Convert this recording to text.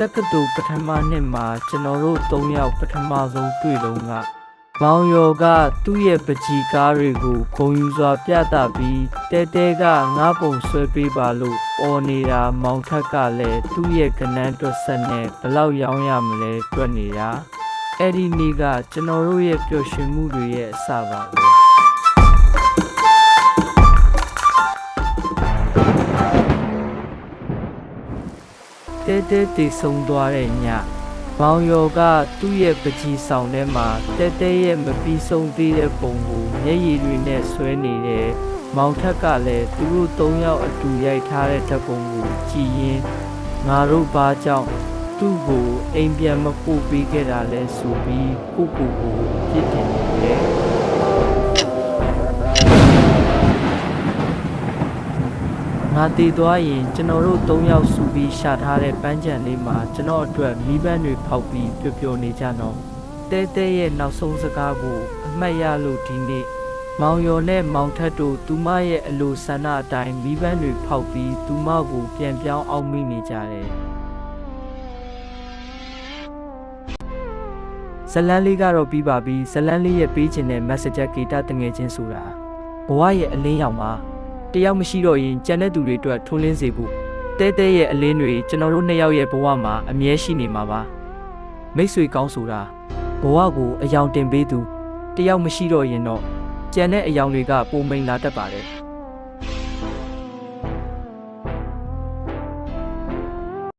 တက္ကသိုလ်ပထမနှစ်မှာကျွန်တော်တို့၃ယောက်ပထမဆုံးတွေ့တော့ကမောင်ယောကသူ့ရဲ့ပကြီးကားတွေကိုဂုံယူစွာပြသပြီးတဲတဲကငါးပုံဆွဲပေးပါလို့ပေါ်နေတာမောင်ထက်ကလည်းသူ့ရဲ့ကနန်းတွက်ဆက်နဲ့ဘလောက်ရောင်းရမလဲတွက်နေတာအဲ့ဒီနေ့ကကျွန်တော်တို့ရဲ့ပျော်ရွှင်မှုတွေရဲ့အစပါပဲ တဲတဲတေဆုံသွားတဲ့ညဘောင်ယောကသူ့ရဲ့ပကြီးဆောင်ထဲမှာတဲတဲရဲ့မပြီးဆုံးသေးတဲ့ပုံကိုမျက်ရည်တွေနဲ့ဆွဲနေတယ်မောင်ထက်ကလည်းသူတို့၃ယောက်အတူရိုက်ထားတဲ့ဓာတ်ပုံကိုကြည်ရင်ငါတို့ဘာကြောင့်သူ့ကိုအိမ်ပြန်မပို့ပေးခဲ့တာလဲဆိုပြီးကိုကိုကိုပြစ်တင်နေတယ် ငါတည်သွားရင်ကျွန်တော်တို့၃ယောက်စုပြီးရှာထားတဲ့ပန်းချံလေးမှာကျွန်တော်အတွက်မိဘတွေဖောက်ပြီးပျော်ပျော်နေကြတော့တဲတဲရဲ့နောက်ဆုံးစကားကိုအမှတ်ရလို့ဒီနေ့မောင်ယော်နဲ့မောင်ထက်တို့သူမရဲ့အလိုဆန္ဒအတိုင်းမိဘတွေဖောက်ပြီးသူမကိုပြန်ပြောင်းအောင်မိနေကြတယ်ဇလန်းလေးကတော့ပြီးပါပြီဇလန်းလေးရဲ့ပေးခြင်းတဲ့ message ဂီတတငယ်ချင်းဆိုတာဘဝရဲ့အလင်းရောင်ပါ တယောက်မရှိတော့ရင်ကြံတဲ့သူတွေအတွက်ထွန်းလင်းစေဖို့တဲတဲရဲ့အလင်းတွေကျွန်တော်တို့နှစ်ယောက်ရဲ့ဘဝမှာအမြဲရှိနေမှာပါမိတ်ဆွေကောင်းဆိုတာဘဝကိုအယောင်တင်ပေးသူတယောက်မရှိတော့ရင်တော့ကြံတဲ့အယောင်တွေကပုံမိန်လာတတ်ပါတယ်